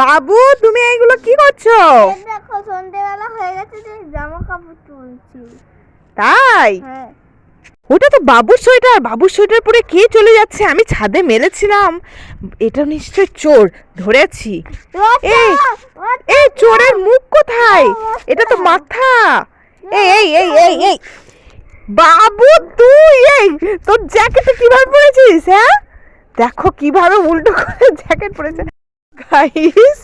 বাবু তুমি এইগুলো কি করছ? দেখো সন্ধ্যেবেলা হয়ে গেছে যে জামা কাপড় তুলছি। তাই? হ্যাঁ। ওটা তো বাবুর সোয়েটার। বাবুর সোয়েটার পরে কে চলে যাচ্ছে? আমি ছাদে মেলেছিলাম। এটা নিশ্চয় চোর। ধরেছি এই এই চোরের মুখ কোথায়? এটা তো মাথা। এই এই এই এই এই। বাবু তুই এই তোর জ্যাকেটটা কীভাবে পরেছিস হ্যাঁ? দেখো কীভাবে উল্টো করে জ্যাকেট পরেছে। গাইস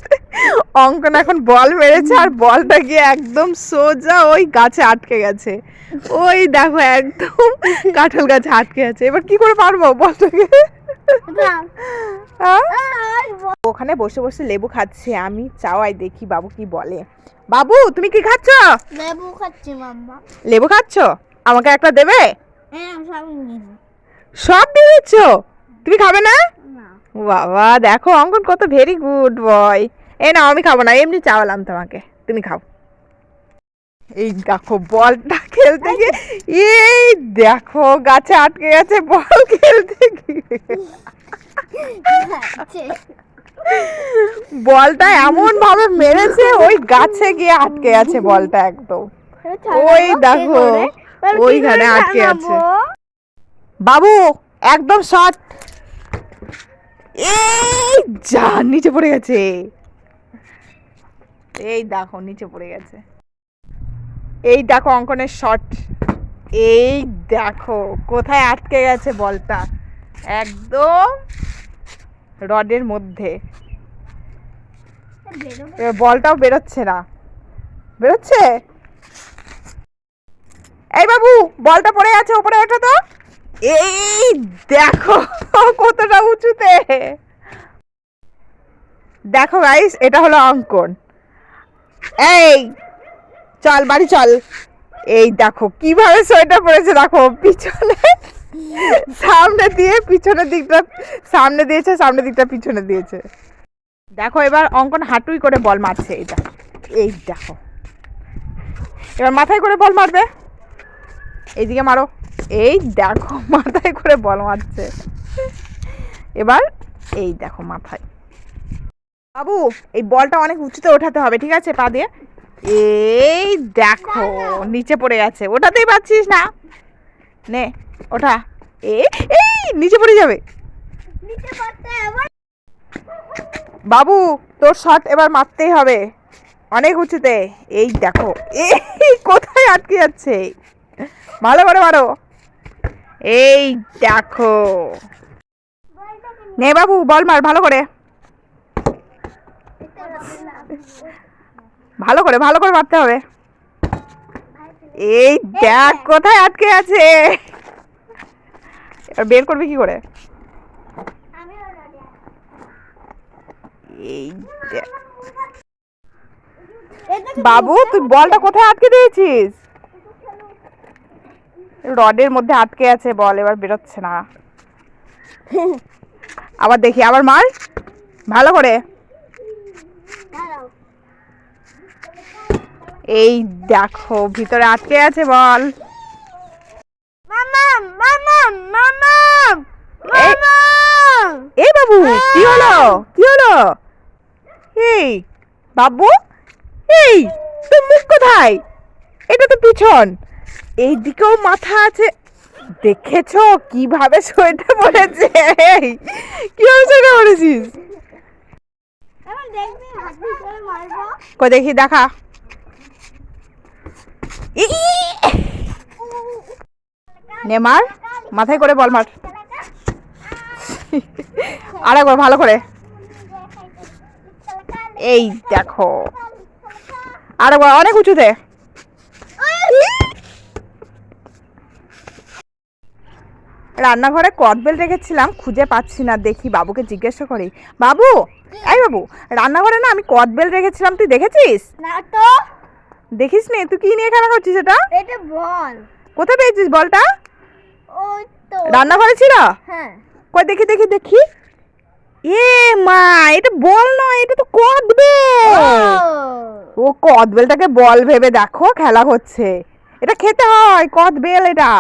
অঙ্কন এখন বল মেরেছে আর বলটা গিয়ে একদম সোজা ওই গাছে আটকে গেছে। ওই দেখো একদম কাঁঠাল গাছে আটকে আছে। এবার কি করে পারব বলটাকে? হ্যাঁ? ওখানে বসে বসে লেবু খাচ্ছে। আমি চাওয়াই দেখি বাবু কি বলে। বাবু তুমি কি খাচ্ছ? লেবু খাচ্ছি মাম্মা। লেবু খাচ্ছ? আমাকে একটা দেবে? হ্যাঁ সব নিয়ে সব দিয়ে দিচ্ছ তুমি খাবে না? বাবা দেখো অঙ্কন কত ভেরি গুড বয় এ না আমি খাব না এমনি চাওয়ালাম তোমাকে তুমি খাও। এই দেখো বলটা খেলতে গিয়ে এই দেখো গাছে আটকে গেছে বল খেলতে গিয়ে। বলটা এমন ভাবে মেরেছে ওই গাছে গিয়ে আটকে আছে বলটা একদম। ওই দেখো, ওইখানে আটকে আছে। বাবু একদম শর্ট এই যা, নিচে পড়ে গেছে। এই দেখো, নিচে পড়ে গেছে। এই দেখো অঙ্কনের শট এই দেখো, কোথায় আটকে গেছে বলটা? একদম রডের মধ্যে। বলটাও বেরোচ্ছে না। বেরোচ্ছে? এই বাবু, বলটা পড়ে আছে ওপরে ওঠো তো। এই দেখো। কতটা উঁচুতে? দেখো গাইস এটা হলো অঙ্কন। এই, চল, বাড়ি চল। এই দেখো, কীভাবে সোয়েটার পরেছে দেখো, পিছনে, সামনে দিয়ে পিছনের দিকটা, সামনে দিয়েছে, সামনের দিকটা পিছনে দিয়েছে। দেখো, এবার অঙ্কন হাঁটুই করে বল মারছে, এইটা। এই দেখো। এবার মাথায় করে বল মারবে। এইদিকে মারো। এই দেখো, মাথায় করে বল মারছে। এবার এই দেখো মাথায়। বাবু, এই বলটা অনেক উঁচুতে ওঠাতে হবে, ঠিক আছে? পা দিয়ে। এই দেখো, নিচে পড়ে গেছে। ওটাতেই পাচ্ছিস না। নে, ওঠা। এই, নিচে পড়ে যাবে। বাবু, তোর শট এবার মারতেই হবে। অনেক উঁচুতে। এই দেখো, এই কোথায় আটকে যাচ্ছে? ভালো করে মারো। এই দেখো। নে বাবু, বল মার, ভালো করে। ভালো করে ভালো করে মারতে হবে। এই দেখ, কোথায় আটকে আছে? বের করবি কি করে? এই বাবু, তুই বলটা কোথায় আটকে দিয়েছিস? রডের মধ্যে আটকে আছে, বল, এবার বেরোচ্ছে না। আবার দেখি আবার মার? ভালো করে। এই দেখো ভিতরে আটকে আছে বল। এই- বাবু কি হলো? কি হলো? এই বাবু? এই তোর মুখ কোথায়? এটা তো পিছন। এই দিকেও মাথা আছে। দেখেছ? কীভাবে সোয়েটার পরেছে? কীভাবে সোয়েটার পরেছিস কই দেখি দেখা। ই! নে মাথায় করে বল মার। আর একবার ভালো করে। এই দেখো। আর একবার অনেক উঁচুতে। রান্নাঘরে কদবেল রেখেছিলাম খুঁজে পাচ্ছি না। দেখি বাবুকে জিজ্ঞাসা করি বাবু এই বাবু রান্নাঘরে না আমি কদবেল রেখেছিলাম তুই দেখেছিস? না তো। দেখিস নি তুই কি নিয়ে খেলা করছিস এটা? এটা বল। কোথায় পেয়েছিস বলটা? ওই তো। রান্নাঘরে ছিল? হ্যাঁ। কই দেখি দেখি দেখি। এ মা এটা বল নয় এটা তো কদবেল ও। কদবেলটাকে বল ভেবে দেখো খেলা হচ্ছে। এটা খেতে হয় কদবেল এটা।